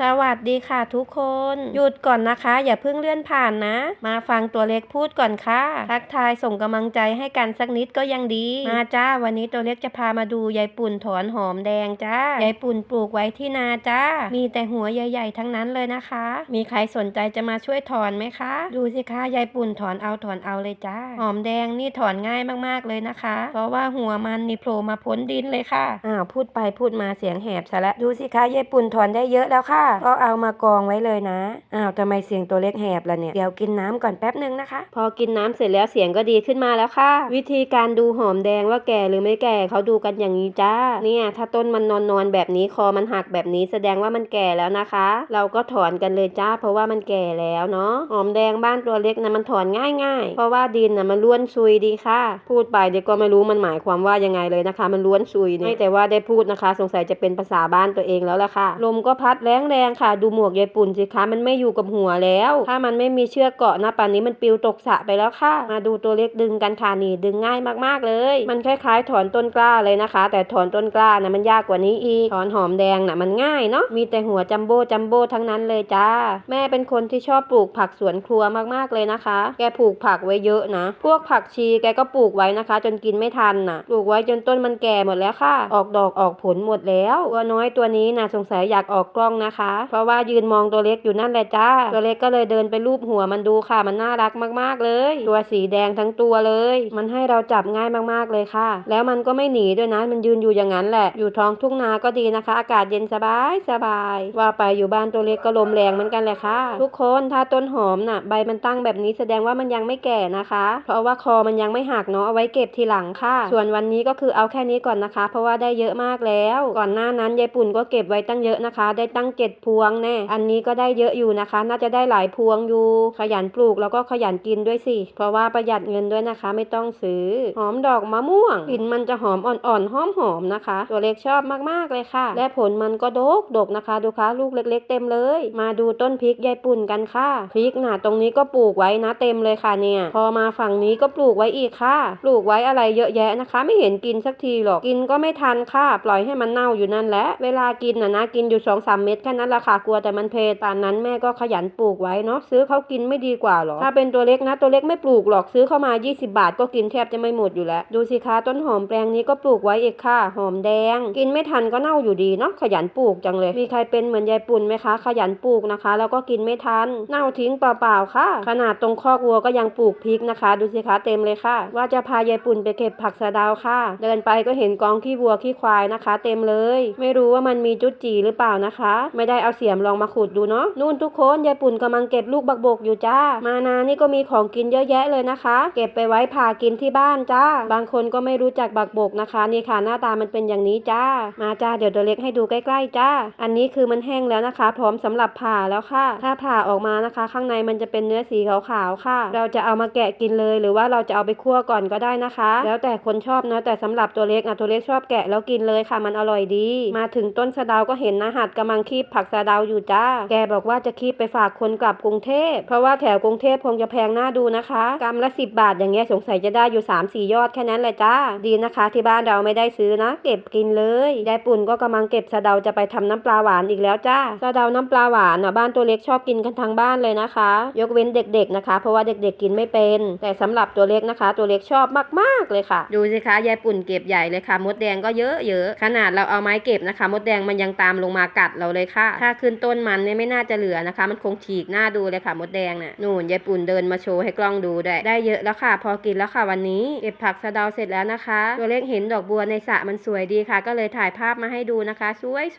สวัสดีค่ะทุกคน หยุดก่อนนะคะ อย่าเพิ่งเลื่อนผ่านนะ มาฟังตัวเล็กพูดก่อนค่ะ ทักทายส่งกำลังใจให้กันสักนิดก็ยังดี มาจ้า วันนี้ตัวเล็กจะพามาดูยายปุ่นถอนหอมแดงจ้ายายปุ่นปลูกไว้ที่นาจ้า มีแต่หัวใหญ่ๆทั้งนั้นเลยนะคะ มีใครสนใจจะมาช่วยถอนไหมคะ ดูสิคะยายปุ่นถอนเอาถอนเอาเลยจ้า หอมแดงนี่ถอนง่ายมากๆเลยนะคะ เพราะว่าหัวมันนี่โผล่มาพ้นดินเลยค่ะอ้าวพูดไปพูดมาเสียงแหบซะแล้วดูสิคะยายปุ่นถอนได้เยอะแล้วค่ะก็เอามากองไว้เลยนะอ้าวทำไมเสียงตัวเล็กแหบล่ะเนี่ยเดี๋ยวกินน้ำก่อนแป๊บนึงนะคะ พอกินน้ำเสร็จแล้วเสียงก็ดีขึ้นมาแล้วค่ะ วิธีการดูหอมแดงว่าแก่หรือไม่แก่เขาดูกันอย่างนี้จ้าเนี่ย ถ้าต้นมันนอนนอนแบบนี้คอมันหักแบบนี้แสดงว่ามันแก่แล้วนะคะ เราก็ถอนกันเลยจ้า เพราะว่ามันแก่แล้วเนาะหอมแดงบ้านตัวเล็กนะมันถอนง่ายๆเพราะว่าดินนะมันล้วนซุยดีค่ะ พูดไปเดี๋ยวก็ไม่รู้มันหมายความว่ายังไงเลยนะคะ มันล้วนซุยเนี่ยแต่ว่าได้พูดนะคะ สงสัยจะเป็นภาษาบ้านตัวเองแล้วล่ะค่ะลมก็พัดแรงแรงค่ะ ดูหมวกยายปุ่นสิคะ มันไม่อยู่กับหัวแล้ว ถ้ามันไม่มีเชือกเกาะนะป่านนี้มันปลิวตกสะไปแล้วค่ะ มาดูตัวเล็กดึงกันค่ะนี่ดึงง่ายมากๆเลย มันคล้ายๆ ถอนต้นกล้าเลยนะคะ แต่ถอนต้นกล้านะมันยากกว่านี้อีก ถอนหอมแดงน่ะมันง่ายเนาะ มีแต่หัวจัมโบ้จัมโบ้ทั้งนั้นเลยจ้า แม่เป็นคนที่ชอบปลูกผักสวนครัวมากๆเลยนะคะ แกปลูกผักไว้เยอะนะ พวกผักชีแกก็ปลูกไว้นะคะ จนกินไม่ทันน่ะ ปลูกไว้จนต้นมันแก่หมดแล้วค่ะ ออกดอกออกผลหมดแล้ว ตัวน้อยตัวนี้นะสงสัยอยากออกกล้องนะคะเพราะว่ายืนมองตัวเล็กอยู่นั่นแหละจ้า ตัวเล็กก็เลยเดินไปรูปหัวมันดูค่ะ มันน่ารักมากๆเลย ตัวสีแดงทั้งตัวเลย มันให้เราจับง่ายมากๆเลยค่ะ แล้วมันก็ไม่หนีด้วยนะ มันยืนอยู่อย่างนั้นแหละ อยู่ท้องทุ่งนาก็ดีนะคะ อากาศเย็นสบายสบาย ว่าไปอยู่บ้านตัวเล็กก็ลมแรงเหมือนกันแหละค่ะ ทุกคนถ้าต้นหอมน่ะ ใบมันตั้งแบบนี้แสดงว่ามันยังไม่แก่นะคะ เพราะว่าคอมันยังไม่หักเนาะ เอาไว้เก็บทีหลังค่ะ ส่วนวันนี้ก็คือเอาแค่นี้ก่อนนะคะ เพราะว่าได้เยอะมากแล้ว ก่อนหน้านั้นยายปุ่นก็เก็บไว้ตั้งเยอะนะคะ ได้ตั้งเจ็ดพวงแน่ อันนี้ก็ได้เยอะอยู่นะคะ น่าจะได้หลายพวงอยู่ ขยันปลูกแล้วก็ขยันกินด้วยสิ เพราะว่าประหยัดเงินด้วยนะคะ ไม่ต้องซื้อ หอมดอกมะม่วงกลิ่นมันจะหอมอ่อนๆหอมๆนะคะ ตัวเล็กชอบมากๆเลยค่ะ และผลมันก็ดกดกนะคะ ดูคะลูกเล็ก ๆ เต็มเลย มาดูต้นพริกยายปุ่นกันค่ะ พริกหน่ะตรงนี้ก็ปลูกไว้นะเต็มเลยค่ะเนี่ย พอมาฝั่งนี้ก็ปลูกไว้อีกค่ะ ปลูกไว้อะไรเยอะแยะนะคะ ไม่เห็นกินสักทีหรอก กินก็ไม่ทันค่ะ ปล่อยให้มันเน่าอยู่นั่นแหละ เวลากินน่ะนะ กินอยู่สองสามเม็ดแค่นั้นละค่ะกลัวแต่มันเพลป่านนั้นแม่ก็ขยันปลูกไว้เนาะซื้อเขากินไม่ดีกว่าหรอถ้าเป็นตัวเล็กนะตัวเล็กไม่ปลูกหรอกซื้อเข้ามา 20 บาทก็กินแทบจะไม่หมดอยู่แล้ว ดูสิคะต้นหอมแปลงนี้ก็ปลูกไว้อีกค่ะ หอมแดง กินไม่ทันก็เน่าอยู่ดีเนาะขยันปลูกจังเลย มีใครเป็นเหมือนยายปุ่นไหมคะ ขยันปลูกนะคะ แล้วก็กินไม่ทัน เน่าทิ้งเปล่าๆค่ะ ขนาดตรงคอกวัวก็ยังปลูกพริกนะคะ ดูสิคะเต็มเลยค่ะ ว่าจะพายายปุ่นไปเก็บผักสะดาวค่ะ เดินไปก็เห็นกองขี้วัวขี้ควายนะคะ เต็มเลย ไม่รู้ว่ามันมีจุดจีหรือเปล่านะคะ ไม่ได้เอาเสียมลองมาขุดดูเนาะนู่นทุกคนยายปุ่นกำลังเก็บลูกบักบกอยู่จ้า มานานี่ก็มีของกินเยอะแยะเลยนะคะ เก็บไปไว้ผ่ากินที่บ้านจ้า บางคนก็ไม่รู้จักบักบกนะคะ นี่ค่ะหน้าตามันเป็นอย่างนี้จ้า มาจ้าเดี๋ยวตัวเล็กให้ดูใกล้ๆจ้า อันนี้คือมันแห้งแล้วนะคะ พร้อมสำหรับผ่าแล้วค่ะ ถ้าผ่าออกมานะคะ ข้างในมันจะเป็นเนื้อสีขาวๆค่ะ เราจะเอามาแกะกินเลยหรือว่าเราจะเอาไปคั่วก่อนก็ได้นะคะ แล้วแต่คนชอบเนาะแต่สำหรับตัวเล็กอะตัวเล็กชอบแกะแล้วกินเลยค่ะมันอร่อยดี มาถึงต้นสะดาวก็เห็นนะหัดกำลังคีบผักสะเดาอยู่จ้า แกบอกว่าจะคีบไปฝากคนกลับกรุงเทพ เพราะว่าแถวกรุงเทพคงจะแพงหน่าดูนะคะกำละสิบบาทอย่างเงี้ยสงสัยจะได้อยู่3ามสี่ยอดแค่นั้นแหละจ้า ดีนะคะที่บ้านเราไม่ได้ซื้อนะ เก็บกินเลยยายปุ่นก็กำลังเก็บสะเดาจะไปทำน้ำปลาหวานอีกแล้วจ้าสะเดาน้ำปลาหวานอะบ้านตัวเล็กชอบกินกันทั้งบ้านเลยนะคะ ยกเว้นเด็กๆนะคะ เพราะว่าเด็กๆกินไม่เป็น แต่สำหรับตัวเล็กนะคะ ตัวเล็กชอบมากๆเลยค่ะ ดูสิคะยายปุ่นเก็บใหญ่เลยค่ะ มดแดงก็เยอะๆขนาดเราเอาไม้เก็บนะคะ มดแดงมันยังตามลงมากัดเราเลยค่ะถ้าขึ้นต้นมันเนี่ยไม่น่าจะเหลือนะคะ มันคงฉีกหน้าดูเลยค่ะมดแดงน่ะนู่นยายปุ่นเดินมาโชว์ให้กล้องดูได้ได้เยอะแล้วค่ะ พอกินแล้วค่ะวันนี้เก็บผักสะเดาเสร็จแล้วนะคะ ตัวเล็กเห็นดอกบัวในสระมันสวยดีค่ะ ก็เลยถ่ายภาพมาให้ดูนะคะ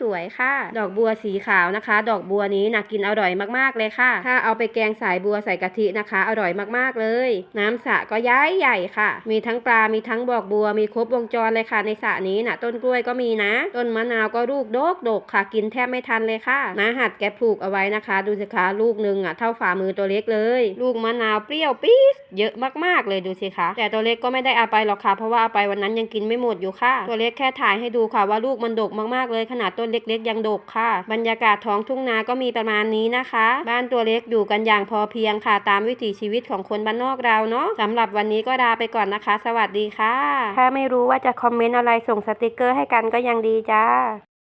สวยๆค่ะ ดอกบัวสีขาวนะคะ ดอกบัวนี้นะกินอร่อยมากๆเลยค่ะ ถ้าเอาไปแกงสายบัวใส่กะทินะคะ อร่อยมากๆเลย น้ำสระก็ย้ายใหญ่ค่ะ มีทั้งปลา มีทั้งดอกบัว มีครบวงจรเลยค่ะ ในสระนี้นะต้นกล้วยก็มีนะ ต้นมะนาวก็ลูกโดกดกค่ะ กินแทบไม่ทันเลยค่ะนาหัดแกปลูกเอาไว้นะคะ ดูสิคะลูกหนึงอะเท่าฝ่ามือตัวเล็กเลย ลูกมะนาวเปรี้ยวปี๊ดเยอะมากๆเลยดูสิคะ แต่ตัวเล็กก็ไม่ได้เอาไปหรอกค่ะ เพราะว่าเอาไปวันนั้นยังกินไม่หมดอยู่ค่ะ ตัวเล็กแค่ถ่ายให้ดูค่ะว่าลูกมันดกมากๆเลย ขนาดต้นเล็กๆ ยังดกค่ะ บรรยากาศท้องทุ่งนาก็มีประมาณนี้นะคะ บ้านตัวเล็กอยู่กันอย่างพอเพียงค่ะ ตามวิถีชีวิตของคนบ้านนอกเราเนาะสำหรับวันนี้ก็ลาไปก่อนนะคะ สวัสดีค่ะ ถ้าไม่รู้ว่าจะคอมเมนต์อะไรส่งสติกเกอร์ให้กันก็ยังดีจ้า